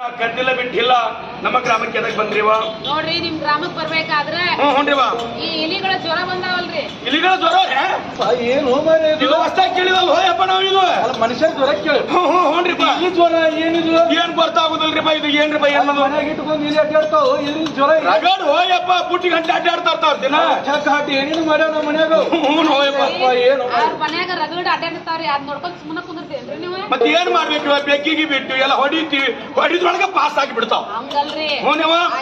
ಕದ್ದಿಲ್ಲ ಬಿಟ್ಟಿಲ್ಲ ನಮ್ಮ ಗ್ರಾಮಕ್ಕೆ ಎದಕ್ ಬಂದ್ರಿವ? ನೋಡ್ರಿ ನಿಮ್ ಗ್ರಾಮಕ್ ಬರ್ಬೇಕಾದ್ರೆ ಹ್ಞೂ ಹ್ಞೂನ್ರಿವ ಈ ಇಲಿಗಳ ಜ್ವರ ಬಂದಾವಲ್ರಿ. ಇಲಿಗಳ ಜ್ವರ? ಏನು ಇದು? ಇದು ಹೊಸ್ದಾಗಿ ಕೇಳಿದಲ್ಲ ಹೋಯಪ್ಪ ನಾವು ಇದು. ಮನುಷ್ಯ ಜ್ವರ ಕೇಳಿ. ಹ್ಞೂ ಹ್ಞೂ ಹ್ಞೂನ್ರಿಪ್ಪ ಈ ಜ್ವರ ಏನಿದು ಏನ್ ಗೊತ್ತಾಗುದಿಲ್ರಿಪ್ಪ ಇದು ಏನ್ರಿಪ್ಪ ಏನದು ಮನೆಯಾಗ ಇಟ್ಕೊಂಡು ಇಲ್ಲಿ ಅಡ್ಡಾಡ್ತಾವ ಇಲ್ಲಿ ಜ್ವರ ರಗಡ್ ಹೋಯಪ್ಪ ಬುಟ್ಟಿ ಗಂಟೆ ಅಡ್ಡಾಡ್ತಾ ಇರ್ತಾವ ದಿನ. ಚಕ್ ಹಾಟಿ ಏನೇನು ಮಾಡ್ಯಾವ ನಮ್ಮ ಮನ್ಯಾಗ? ಹ್ಞೂ ಹೋಯಪ್ಪ. ಏನು ಅವ್ರ ಮನ್ಯಾಗ ರಗಡ್ ಅಡ್ಡಾಡ್ತಾವ್ರಿ ಅದ್ ನೋಡ್ಕೊಂಡು ಸುಮ್ಮನೆ ಕುಂದಿರ್ತೇನ್ರಿ. ಮತ್ತೆ ಏನ್ ಮಾಡ್ಬೇಕು ಬೆಕ್ಕಿಗೆ ಬಿಟ್ಟು ಎಲ್ಲ ಹೊಡಿತೀವಿ. ಹೊಡಿದ್ರೊಳಗ ಪಾಸ್ ಆಗಿ ಬಿಡ್ತಾವ ಹಂಗಲ್ರಿ. ಹ್ಞೂನವ ಆ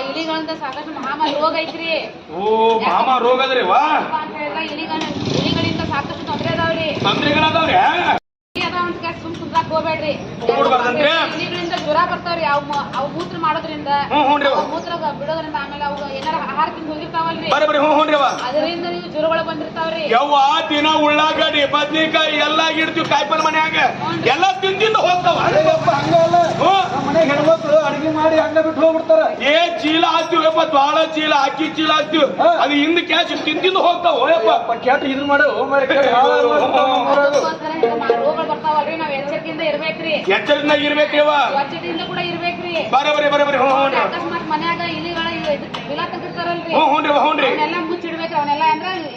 ಸಾಕಷ್ಟು ಮಹಾಮಾರಿ ರೋಗ ಐತ್ರಿ. ಓ ಮಾಮ ರೋಗ ಅದ್ರಿ ವಾ ಅಂತ ಹೇಳಿದ್ರ ಇಲಿಗಳ ಇಲಿಗಳಿಂದ ಸಾಕಷ್ಟು ತೊಂದರೆ ಅದಾವ್ರಿ. ತೊಂದ್ರೆಗಳದಾವ್ರಿ ಇಲಿ ಅದಾವ ಅಂತ ಕೇಳ್ ಸುಮ್ ಕುಂದ್ರಾಕ್ ಹೋಗ್ಬೇಡ್ರಿ? ಇಲಿಗಳಿಂದ ಜ್ವರ ಬರ್ತಾವ್ರಿ. ಅವ್ ಅವ್ ಮೂತ್ರ ಮಾಡೋದ್ರಿಂದ ಹ್ಞೂ ಹ್ಞೂನ್ರಿ ಅವ್ ಮೂತ್ರ ಬಿಡೋದ್ರಿಂದ ಆಮೇಲೆ ಅವ್ ಏನಾರ ಆಹಾರ ತಿಂದು ಹೋಗಿರ್ತಾವಲ್ರಿ. ಅದರಿಂದ ನೀವು ಜ್ವರಗಳು ಬಂದಿರ್ತಾವ್ರಿ. ಯವ್ವ ದಿನ ಉಳ್ಳಾಗಡ್ಡಿ ಬದ್ನಿಕಾಯಿ ಎಲ್ಲ ಇಡ್ತೀವಿ ಕಾಯಿಪಲ್ಲೆ ಮನ್ಯಾಗ. ಎಲ್ಲ ತಿಂದಿಂದ ಹೋಗ್ತಾವ. ಹಂಗಲ್ಲ. ಹ್ಞೂ ಮಾಡಿ ಹಂಗ ಬಿಟ್ಟು ಹೋಗ್ಬಿಡ್ತಾರ. ಏ ಚೀಲ ಹಾಕ್ತಿವಪ್ಪ ಜ್ವಾಳ ಚೀಲ ಅಕ್ಕಿ ಚೀಲ ಹಾಕ್ತಿವಿ. ಅದು ಹಿಂದ ಕ್ಯಾಶ್ ತಿಂದಿಂದ ಹೋಗ್ತಾವ ಹೋಯಪ್ಪ ಕೆಟ್ಟ ಇದ್ರ ಮಾಡು ಎಚ್ಚರಿಂದ ಇರ್ಬೇಕ್ರಿ. ಕೂಡ ಇರ್ಬೇಕ್ರಿ. ಬರಬರಿ ಬರಬರಿ ಹ್ಞೂ ಹ್ಞೂ ಮನ್ಯಾಗ ಇಲಿಗಳ ಬಿಲ ತೆಗಿರ್ತಾರಲ್ರಿ ಹ್ಞೂ ಹ್ಞೂನ್ರಿ ಹ್ಞೂನ್ರಿ ಅವನ್ನೆಲ್ಲ ಮುಚ್ಚಿಡ್ಬೇಕ್ರಿ ಅವನ್ನೆಲ್ಲ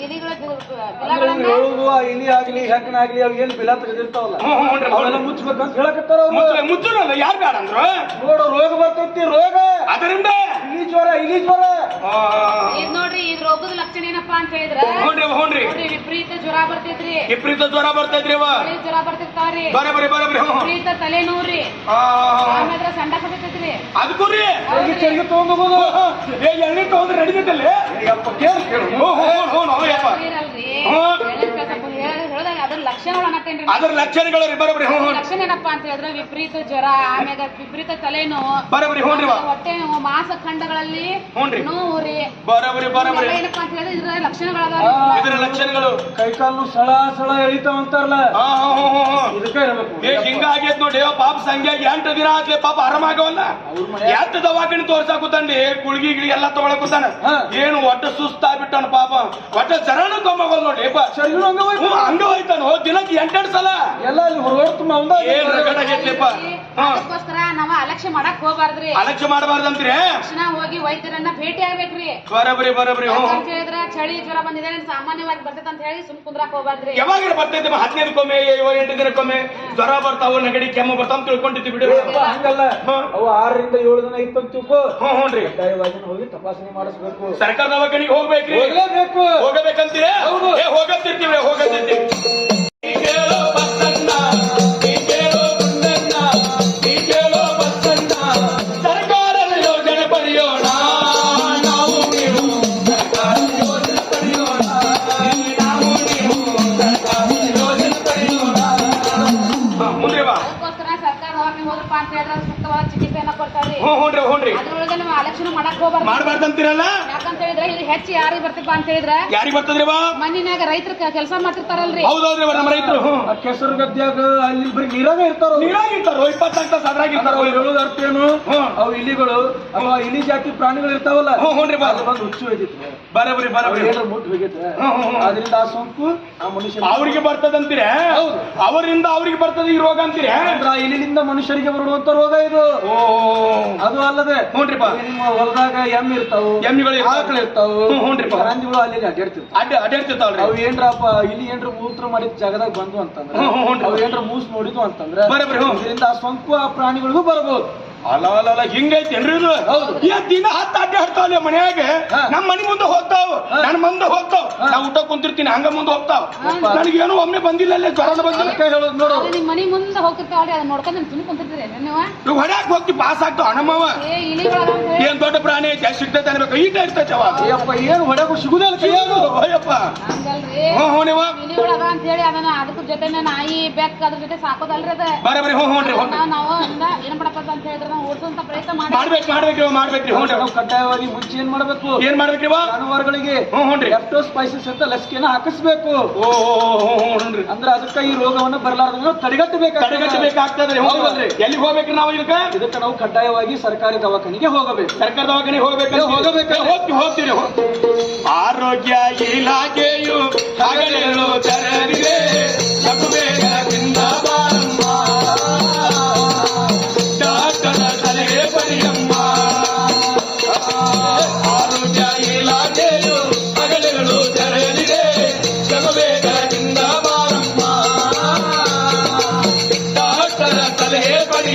ಅಂದ್ರ ಇಲಿಗಳ ಅಂದ್ರೆ ಬಿಲಗಳನ್ನ ಇವ್ರು ಹೇಳುದು ಆ ಆಗ್ಲಿ ಹೆಕ್ಕನಾಗ್ಲಿ ಅವ್ ಏನ್ ಬಿಲ ತೆಗೆದಿರ್ತಾವಲ್ಲ? ಮುಚ್ಚಬೇಕು ಅಂತ ಅವೆಲ್ಲ ಹೇಳಕತ್ತಾರ ಅವ್ರು. ಯಾರ ಮುಚ್ಚನಲ್ಲ ಯಾರು ಬೇಡ ಅಂದ್ರು? ನೋಡು ರೋಗ ಬರ್ತೈತಿ ರೋಗ. ಅದರಿಂದ? ಇಲಿ ಜ್ವರ ಇಲಿ ಜ್ವರ. ಆ, ಇದ್ ನೋಡ್ರಿ ಇದ್ ರೋಗದ ಲಕ್ಷಣ ಏನಪ್ಪಾ ಅಂತ ಹೇಳಿದ್ರೆ ಹ್ಞೂನ್ರಿ ಹ್ಞೂನ್ರಿ ನೋಡ್ರಿ ವಿಪರೀತ ಜ್ವರ ಬರ್ತೈತ್ರಿ. ವಿಪರೀತ ಜ್ವರ ಬರ್ತೈತ್ರಿ ಅವ ಜ್ವರ ಬರ್ತಿರ್ತಾವ್ರಿ ಬರಬರಿ ಬರಬರಿ ಹ್ಞೂ ಹ್ಞೂ. ವಿಪರೀತ ನೋರಿ ಆ, ಆಮೇಲೆ ಸಂಡ ಬರ್ತೈತ್ರಿ. ಅದಕ್ಕೂ ರೀ ಚರಿಗೆ ತಗೊಂಡೋಗೋದು ಏ ಎಣ್ಣೆ ತಗೊಂಡ್ರೆ ನಡೀತೈತಲ್ಲಿ? ಅಯ್ಯಪ್ಪ ಕೇಳಿ ಕೇಳು ಅದ್ರ ಲಕ್ಷಣಗಳು ರೀ ಬರೋಬ್ರಿ ಹ್ಞೂ ಹ್ಞೂ ಲಕ್ಷಣ ಏನಪ್ಪಾ ಅಂತ ಹೇಳಿದ್ರೆ ವಿಪರೀತ ಜ್ವರ ಆಮೇಲೆ ವಿಪರೀತ ತಲೆನೋವು. ಬರೋಬ್ರಿ ವಾ ಹೊಟ್ಟೆ ನೋವು ಮಾಸ ಖಂಡಗಳಲ್ಲಿ ಹ್ಞೂನ್ರಿ. ನೋವು ಬರೋಬ್ರಿ. ಬರೋಬ್ರಿ ಏನಪ್ಪ ಅಂತ ಹೇಳಿದ್ರೆ ಇದ್ರ ಲಕ್ಷಣಗಳು ಇದರ ಲಕ್ಷಣಗಳು. ಕೈಕಾಲು ಸಳ ಸಳ ಎಳಿತಾವ ಅಂತಾರಲ್ಲ? ಹಾ ಹಾ ಹಾ ಹಾ ಹಾ. ಇದಕ್ಕೆ ಇರಬೇಕು ಏ ಹಿಂಗ ಆಗೈತ್ ನೋಡಿ ಪಾಪ ಸಂಖ್ಯಾಗ ಎಂಟು ದಿನ ಆದ್ಲೆ ಪಾಪ ಆರಾಮಾಗವಲ್ಲ? ಎಂಟು ದವಾಖಾನೆ ತೋರ್ಸಾಕುತ್ತಂಡಿ ಗುಳ್ಗಿ ಗಿಳಿ ಎಲ್ಲ ತಗೊಳಕುತ್ತಾನ ಹಾ. ಏನು ಒಟ್ಟು ಸುಸ್ತಾಗ್ಬಿಟ್ಟಾನ ಪಾಪ. ಒಟ್ಟ ಜರಣ ಕಮ್ಮಗೋಲ್ ನೋಡಿ ಹಂಗ ಹೋಯ್ತು. ಹೋಯ್ತಾನ. ದಿನಕ್ಕೆ ಎಂಟೆಂಟು ಸಲ ಎಲ್ಲ ಅಲ್ಲಿ ಹೊರಗಡೆ ತುಂಬ ಅವಂದ ಏನ್ ರಗಡ ಆಗೈತ್ಲಿಪ್ಪ ಹಾ. ಅದಕ್ಕೋಸ್ಕರ ನಾವ ಅಲಕ್ಷ್ಯ ಮಾಡಕ್ ಹೋಗ್ಬಾರ್ದ್ರಿ. ಅಲಕ್ಷ್ಯ ಮಾಡಬಾರ್ದಂತ್ರಿ? ತಕ್ಷಣ ಹೋಗಿ ವೈದ್ಯರನ್ನ ಭೇಟಿ ಆಗ್ಬೇಕ್ರಿ. ಬರಬ್ರಿ ಬರಬ್ರಿ ಹ್ಞೂ ಅಂತ ಹೇಳಿದ್ರ ಚಳಿ ಜ್ವರ ಬಂದಿದೆ ಸಾಮಾನ್ಯವಾಗಿ ಬರ್ತೈತೆ ಅಂತ ಹೇಳಿ ಸುಮ್ ಕುಂದ್ರಾಕ್ ಹೋಗ್ಬಾರ್ದ್ರಿ. ಯಾವಾಗ ಬರ್ತೈತೆ ಹದಿನೈದಕ್ಕೊಮ್ಮೆ ಎಂಟು ದಿನಕ್ಕೊಮ್ಮೆ. ಜ್ವರ ಬರ್ತಾವ ನೆಗಡಿ ಕೆಮ್ಮು ಬರ್ತಾವ ಅಂತ ತಿಳ್ಕೊಂಡಿದ್ವಿ ಬಿಡು. ಹಂಗಲ್ಲ. ಅವು ಆರರಿಂದ ಏಳು ದಿನ ಇತ್ತು ತಿಳ್ಕೊ. ಹ್ಞೂ ಹ್ಞೂನ್ರಿ ಕಡ್ಡಾಯವಾಗಿ ಹೋಗಿ ತಪಾಸಣೆ ಮಾಡಿಸ್ಬೇಕು. ಸರ್ಕಾರ ದವಾಖಾನಿಗೆ ಹೋಗ್ಬೇಕ್ರಿ. ಹೋಗ್ಲೇಬೇಕು. ಹೋಗಬೇಕಂತೀರ? ಹೌದು. ಏ ಹೋಗತ್ತಿರ್ತೀವಿ ಹೋಗತ್ತಿರ್ತೀವಿ ಹೇಳಿದ್ರೆ ಸೂಕ್ತವಾದ ಚಿಕಿತ್ಸೆಯನ್ನ ಕೊಡ್ತಾವ್ರಿ ಹ್ಞೂ ಹ್ಞೂನ್ರಿ ಹ್ಞೂನ್ರಿ ಅದ್ರೊಳಗೆ ನಾವು ಅಲಕ್ಷಣ ಮಾಡಕ್ ಹೋಗ್ಬಾರ್ದು. ಮಾಡ್ಬಾರ್ದಂತೀರಲ್ಲ ಯಾಕಂತ ಹೇಳಿದ್ರೆ ಇಲ್ಲಿ ಹೆಚ್ಚು ಯಾರಿಗೆ ಬರ್ತಪ್ಪ ಅಂತ ಹೇಳಿದ್ರೆ ಯಾರಿಗ್ ಬರ್ತದ್ರಿ ಬಾ ಮಣ್ಣಿನಾಗ ರೈತರ ಕೆಲಸ ಮಾಡ್ತಿರ್ತಾರಲ್ರಿ. ಹೌದೌದ್ರಿ ಬಾ, ನಮ್ಮ ರೈತರು. ಹ್ಞೂ. ಆ ಕೆಸರು ಗದ್ಯಾಗ ಅಲ್ಲಿ ಬರೀ ನೀರಾಗ ಇರ್ತಾರ? ನೀರಾಗಿ ಇರ್ತಾರೋ? ಇಪ್ಪತ್ನಾಲ್ಕು ತಾಸು ಅದ್ರಾಗಿರ್ತಾರೋ ಅವ್ರು ಹೇಳೋದ್ ಅರ್ಥ ಏನು? ಹ್ಮ್. ಅವು ಇಲಿಗಳು ಅಥವಾ ಇಲಿ ಜಾತಿ ಪ್ರಾಣಿಗಳು ಇರ್ತಾವಲ್ಲ? ಹ್ಞೂ ಹ್ಞೂನ್ರಿ ಬಾ. ಅದು ಬಂದು ಹುಚ್ಚು ಹೋಗಿತ್ತು ಬರಬರಿ ಬರಬರಿ ಏನಾದ್ರು ಮುಟ್ಟು ಹೋಗಿತ್ತು ಹ್ಮ್, ಹ್ಮ್, ಹ್ಮ್. ಅದರಿಂದ ಆ ಸೋಂಕು ಆ ಮನುಷ್ಯ ಅವ್ರಿಗೆ ಬರ್ತದಂತೀರ? ಹೌದು. ಅವರಿಂದ ಅವ್ರಿಗೆ ಬರ್ತದ ಈ ರೋಗ ಅಂತೀರ? ಇಲ್ಲಿಂದ ಇಲಿನಿಂದ ಮನುಷ್ಯರಿಗೆ ಬರುವಂತ ರೋಗ ಇದು. ಅದು ಅಲ್ಲದೆ ಹ್ಞೂನ್ರಿಪ್ಪ ನಿಮ್ಮ ಹೊಲದಾಗ ಎಮ್ಮಿ ಇರ್ತಾವು ಎಮ್ಮಿಗಳು ಆಕಳ ಇರ್ತಾವು ಹ್ಞೂನ್ರಿಪ. ಹಂದಿಗಳು ಅಲ್ಲಿ ಅಡ್ಡಾಡ್ತಿರ್ತಾವ ಅಡ್ಡ ಅಡ್ಡಾಡ್ತಿರ್ತಾವ್ರಿ ಅವು ಏನ್ರಪ್ಪ ಇಲ್ಲಿ ಏನ್ರ ಮೂತ್ರ ಮಾಡಿದ ಜಾಗದಾಗ ಬಂದು ಅಂತಂದ್ರೆ ಅವ್ ಏನ್ರ ಮೂಸ್ ನೋಡಿದ್ವು ಅಂತಂದ್ರೆ. ಇದರಿಂದ ಆ ಸೋಂಕು ಆ ಪ್ರಾಣಿಗಳಿಗೂ ಬರಬಹುದು. ಅಲ್ಲ ಹಿಂಗೈತೇನ್ರಿ ಇದು? ಹೌದು. ಏ ದಿನ ಹತ್ತು ಅಡ್ಡಾಡ್ತಾವಲ್ಲ ಮನ್ಯಾಗ? ನಮ್ ನಮ್ಮ ಮನೆ ಮುಂದೆ ಹೋಗ್ತಾವ. ನನ್ ನನ್ನ ಮುಂದೆ ಹೋಗ್ತಾವ. ನಾ ಊಟ ಕುಂತಿರ್ತೀನಿ ಹಂಗ ಮುಂದೆ ಹೋಗ್ತಾವ. ನನಗೇನು ಒಮ್ಮೆ ಬಂದಿಲ್ಲ ಅಲ್ಲೇ ಜ್ವರನ ಬಂದಿಲ್ಲ. ಹೇಳೋದು ನೋಡು. ಅದು ನಿಮ್ ಮನಿ ಮುಂದೆ ಹೋಗ್ತಿರ್ತಾವ್ರಿ ಅದನ್ನ ನೋಡ್ಕೊಂಡು ನಿಮ್ ಸುಮ್ಮನೆ ಕುಂತಿರ್ತೀರಿ ನೀವು? ಇವ್ ಹೊಡ್ಯಾಕ್ ಹೋಗ್ತಿ ಪಾಸ್ ಆಗ್ತಾವ ಹಣಮ್ಮವ ಏ ಇಲಿಗಳ ಏನ್ ದೊಡ್ಡ ಪ್ರಾಣಿ ಐತೆ ಸಿಗ್ತೈತೆ ಅನ್ಬೇಕು. ಈಗ ಇರ್ತೈತೆ ಅವ. ಅಯ್ಯಪ್ಪ ಏನು ಹೊಡ್ಯಾಕ ಸಿಗುದಲ್ಲ ಕೈಯಾಗ ಅಯ್ಯಪ್ಪ ಹಂಗಲ್ರಿ. ಹ್ಞೂ ಹ್ಞೂ ನೀವು. ಅಂತ ಹೇಳಿ ಅದನ್ನ ಅದಕ್ಕ ಜೊತೆನೆ ನಾಯಿ ಬೆಕ್ಕ ಅದ್ರ ಜೊತೆ ಸಾಕೋದಲ್ರಿ ಅದ. ಬರಬರಿ ಹ್ಞೂ ಹ್ಞೂ ರೀ ನಾವು ಏನ್ ಮಾಡಪ್ಪ ಅಂತ ಹೇಳಿದ್ರೆ ಓಡಿಸುವಂತ ಪ್ರಯತ್ನ ಮಾಡಿ ಮಾಡ್ಬೇಕು ಮಾಡ್ಬೇಕ್ರಿ ಮಾಡ್ಬೇಕ್ರಿ ಹ್ಞೂ ನಾವು ಕಡ್ಡಾಯವಾಗಿ ಮುಂಚೆ ಏನ್ ಮಾಡ್ಬೇಕು ಏನ್ ಮಾಡ್ಬೇಕ್ರಿ ಜಾನುವಾರುಗಳಿಗೆ ಹ್ಞೂ ಹ್ಞೂನ್ರಿ ರೀ ಲೆಪ್ಟೋಸ್ಪೈಸಿಸ್ ಅಂತ ಲಸಿಕೆನ ಹಾಕಿಸ್ಬೇಕು ಓ ಹ್ಞೂನ್ರಿ ಅಂದ್ರೆ ಅದಕ್ಕೆ ಈ ರೋಗವನ್ನ ಬರಲಾರ್ದಂಗ ತಡೆಗಟ್ಟಬೇಕು ತಡೆಗಟ್ಟಬೇಕಾಗ್ತದ್ರಿ ಹೌದಲ್ರಿ? ಎಲ್ಲಿಗೆ ಹೋಗ್ಬೇಕ್ರಿ ನಾವು ಇದಕ್ಕೆ ಇದಕ್ಕೆ ನಾವು ಕಡ್ಡಾಯವಾಗಿ ಸರ್ಕಾರಿ ದವಾಖಾನೆಗೆ ಹೋಗಬೇಕು ಸರ್ಕಾರಿ ದವಾಖಾನೆ ಹೋಗ್ಬೇಕು ಹೋಗಬೇಕು ಹೋಗ್ತಿ ಹೋಗ್ತೀವಿ ಹೋಗ್ತೀರಿ ಆರೋಗ್ಯ ಇಲಾಖೆಯು ಹಗಲಿರುಳು ತೆರೆದಿದೆ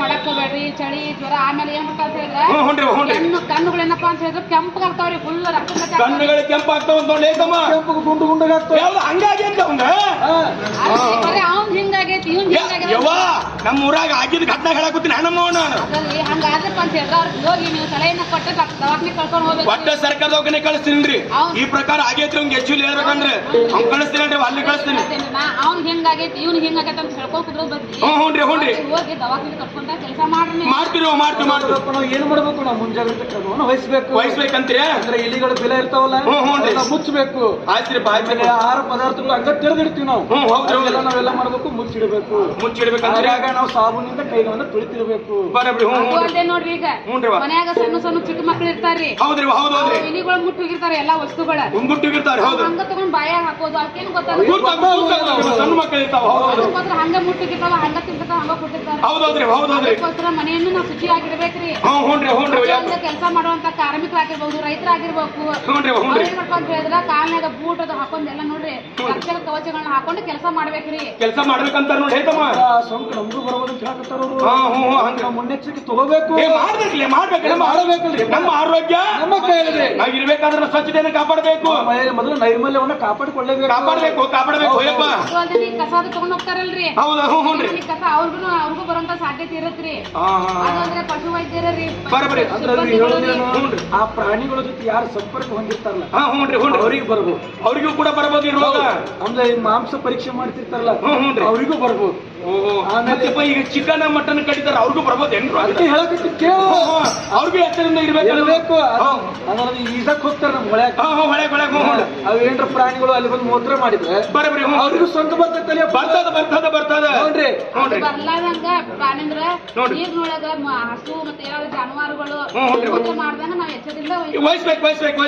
ಮಾಡಕ್ ಹೋಗ್ಬೇಡ್ರಿ ಚಳಿ ಜ್ವರ ಆಮೇಲೆ ಏನ್ ಮಾಡ್ತಾವ ಅಂತ ಹೇಳಿದ್ರೆ ಕಣ್ಣು ಕಣ್ಣುಗಳೇನಪ್ಪ ಅಂತ ಹೇಳಿದ್ರೆ ಫುಲ್ ರಕ್ತ ಕಟ್ಟಿ ಆಗ್ತಾವ್ರಿ. ಕಣ್ಣುಗಳು ಕೆಂಪಾಗ್ತಾವ ಅಂತ ನೋಡಿ ಏಕಮ್ಮ. ಕೆಂಪು ಗುಂಡು ಫುಲ್ ಯಾವ್ದು ಹಂಗಾಗಿ ಅಂತ ಅವಂಗ ಅಲ್ರಿ, ಬರೀ ಅವ್ನ್ ಹಿಂಗಾಗೈತಿ ಇವ್ನ್ ಹಿಂಗಾಗೈತಿ. ಯವ್ವ ನಮ್ಮ ಊರಾಗ ಆಗಿದ್ ಘಟನೆ ಹೇಳಕತ್ತೀನಿ ನಾನು. ಅದ್ರಲ್ಲಿ ಹಂಗಾದ್ರಪ್ಪ ಅಂತ ಹೇಳಿದ್ರೆ ಅವ್ರಿಗೆ ಹೋಗಿ ನೀವು ಸಲಹೆನ ಕೊಟ್ಟು ದವಾಖಾನೆ ಕರ್ಕೊಂಡು ಹೋಗ್ಬೇಕು. ಒಟ್ಟ ಸರ್ಕಾರ ದವಾಖಾನೆ ಕಳಿಸ್ತೀನ್ರಿ ಹೌದು. ಈ ಪ್ರಕಾರ ಆಗೈತ್ರಿ ಅವ್ನ್ ಹೆಚ್ಚು ಹೇಳ್ಬೇಕಂದ್ರೆ ಅವ್ನ್ ಕಳಿಸ್ತೀನಲ್ರಿ ಅಲ್ಲಿ ಕಳಿಸ್ತೀನಿ. ಅವ್ನ್ ಹಿಂಗಾಗೈತಿ ಇವ್ನ್ ಹಿಂಗಾಗೈತಿ ಅಂತ ಹೇಳ್ಕೊಂಡ್ ಹ್ಞೂ ರೀ ಹ್ಞೂ ರೀ ಹೋಗಿ ದವಾಖಾನೆ ಕರ್ಕೊಂಡ ನೀವು. ಮಾಡ್ತೀವಿ ಮಾಡ್ತೀವಿ ಏನ್ ಮಾಡ್ಬೇಕು ನಾವು? ಮುಂಜಾಗ್ರತೆ ಕ್ರಮವನ್ನು ವಹಿಸ್ಬೇಕು. ವಹಿಸ್ಬೇಕಂತ್ರಿ? ಅಂದ್ರೆ ಇಲಿಗಳ ಬೆಲೆ ಇರ್ತಾವಲ್ಲ? ಅದನ್ನ ಮುಚ್ಚಬೇಕು ಆಯ್ತ್ರಿ ಬಾಯ್ತ್ರಿ ಆಹಾರ ಪದಾರ್ಥಗಳು ಹಂಗ ತೆರೆದಿಡ್ತೀವಿ ನಾವು. ಹ್ಞೂ, ಹೌದ್ರಿ, ಹೌದ್ರಿ. ಅದೆಲ್ಲ ನಾವೆಲ್ಲ ಮಾಡ್ಬೇಕು ಮುಚ್ಚಿಡಬೇಕು. ಅಂದ್ರೆ ಆಗ ನಾವು ಸಾಬೂನಿಂದ ಕೈಗಳನ್ನ ತುಳಿತಿರ್ಬೇಕು. ಬರಬ್ರಿ ಹ್ಞೂ ನೋಡ್ರಿ ಈಗ. ಮನ್ಯಾಗ ಸಣ್ಣ ಸಣ್ಣ ಚಿಕ್ಕ ಮಕ್ಳು ಇರ್ತಾರ್ರಿ ಹೌದ್ರಿ ಹೌದು ಹೌದ್ರಿ. ಇಲಿಗಳು ಮುಟ್ಟು ಹೋಗಿರ್ತಾರೆ ಎಲ್ಲಾ ವಸ್ತುಗಳ. ಗುಂಗುಟ್ಟಿಗಿರ್ತಾರೆ ಹೌದು. ಹಂಗ ತಗೊಂಡ್ ಬಾಯಾಗ ಹಾಕೋದು ಅದಕ್ಕೇನು ಗೊತ್ತಾಗ ಸಣ್ಣ ಮಕ್ಕಳು ಇರ್ತಾವ ಹೌದು ಹೌದು. ಹಂಗ ಮುಟ್ಟಿಗಿರ್ತಾವ ಹಂಗ ತಿಂತಾವ ಹಂಗ ಕೊಟ್ಟಿರ್ತಾರ ಹೌದೌದ್ರಿ ಅದಕ್ಕೋಸ್ಕರ ಮನೆಯನ್ನು ನಾವು ಶುಚಿಯಾಗಿರ್ಬೇಕ್ರಿ ಹ್ಞೂ ಹ್ಞೂನ್ರಿ ಹ್ಞೂನ್ರಿ ಕೆಲಸ ಮಾಡುವಂತ ಕಾರ್ಮಿಕರಾಗಿರ್ಬಹುದು ರೈತರಾಗಿರ್ಬೇಕು. ಹ್ಞೂನ್ರಿ ಅವ್ರ್ ಹ್ಞೂನ್ರಿ ಏನ್ ಮಾಡ್ಬೇಕು ಅಂತ ಹೇಳಿದ್ರ ಕಾಲ್ನಾಗ ಬೂಟ್ ಅದು ಹಾಕೊಂಡ್ ಎಲ್ಲ ನೋಡ್ರಿ ರಕ್ಷಕ ಕವಚಗಳನ್ನ ಹಾಕೊಂಡು ಕೆಲಸ ಮಾಡ್ಬೇಕ್ರಿ. ಕೆಲಸ ಮಾಡ್ಬೇಕಂತ ನೋಡಿ ಹೇತಮ್ಮ. ಆ ಸೋಂಕು ನಮಗೂ ಬರಬಹುದು ಅಂತ ಹೇಳ್ತಾರ ಅವರು. ಹಾ ಹ್ಞೂ ಹ್ಞೂ ಹಂಗ. ನಾವು ಮುನ್ನೆಚ್ಚರಿಕೆ ತಗೋಬೇಕು. ಏ ಮಾಡ್ಬೇಕ್ರಿ ಮಾಡ್ಬೇಕ್ರಿ. ಮಾಡಬೇಕಲ್ರಿ. ನಮ್ಮ ಆರೋಗ್ಯ ನಮ್ಮ ಕೈಯಲ್ಲಿ. ನಾವ್ ಇರ್ಬೇಕಾದ್ರೆ ಸ್ವಚ್ಛತೆಯನ್ನು ಕಾಪಾಡಬೇಕು. ಮನೆಯಲ್ಲಿ ಮೊದಲು ನೈರ್ಮಲ್ಯವನ್ನ ಕಾಪಾಡಿಕೊಳ್ಳಬೇಕು. ಕಾಪಾಡಬೇಕು ಕಾಪಾಡಬೇಕು ಯಪ್ಪ ಅದು ಅಲ್ದೆ ಈ ಕಸ ಅದು ತಗೊಂಡ್ ಹೋಗ್ತಾರಲ್ರಿ. ಹೌದು ಹ್ಞೂ ಹ್ಞೂನ್ರಿ ಈ ಕಸ ಅವ್ರಿಗೂ ಅವ್ರಿಗೂ ಬರೋಂತ ಸಾಧ್ಯತೆ ಇರತ್ರಿ ಪಶು ಬರಬ್ರಿ ಅಂದ್ರೆ ಹ್ಞೂನ್ರಿ. ಆ ಪ್ರಾಣಿಗಳ ಜೊತೆ ಯಾರು ಸಂಪರ್ಕ ಹೊಂದಿರ್ತಾರಲ್ಲ? ಹಾ ಹ್ಞೂನ್ರಿ ಹ್ಞೂನ್ರಿ ಅವರಿಗೆ ಬರ್ಬೋದು. ಅವ್ರಿಗೂ ಕೂಡ ಬರಬಹುದು ಈ ರೋಗ ಅಂದ್ರೆ ಈ ಮಾಂಸ ಪರೀಕ್ಷೆ ಮಾಡ್ತಿರ್ತಾರಲ್ಲ ಅವ್ರಿಗೂ ಹ್ಞೂನ್ರಿ ಅವರಿಗೂ ಬರ್ಬೋದು. ಓಹೋ. ಆಮೇಲೆ- ಈಗ ಚಿಕನ್ ಮಟನ್ ಕಡಿತಾರ ಅವ್ರಿಗೂ ಬರ್ಬೋದು ಅದಕ್ಕೆ ಹೇಳಕತ್ತಿ ಕೇಳು. ಅವ್ರಿಗೂ ಎಚ್ಚರಿಂದ ಇರ್ಬೇಕು ಈಸಕ್ ನಮ್ಗೆ ಈಜಕ್ ಹೋಗ್ತಾರ ನಮ್ ಹೊಳ್ಯಾಗ. ಹಾ ಹಾ ಹೊಳೆ ಅವೇನ್ರ ಪ್ರಾಣಿಗಳು ಅಲ್ಲಿ ಬಂದು ಮೂತ್ರ ಮಾಡಿದ್ರೆ ಬರಬ್ರಿ ಅವ್ರಿಗೆ ಅವ್ರಿಗೂ ಬರ್ತದೆ ಬರ್ತೈತಲ್ಲ ಬರ್ತದ ಬರ್ತದ ಬರ್ತದ. ನೋಡ್ರಿ. ನೋಡ್ರಿ. ಬರ್ಲಾದಂಗ ಪ್ರಾಣಿಂದ್ರ. ನೀರ್ನೊಳಗ ಹಸು ಮತ್ತೆ ಯಾವ ಜಾನುವಾರುಗಳು ಮಾಡ್ದಾಗ ನಾವ್ ಎಚ್ಚರದಿಂದ ವಹಿಸ್ಬೇಕು ವಹಿಸ್ಬೇಕು ವಹಿಸ್ಬೇಕು.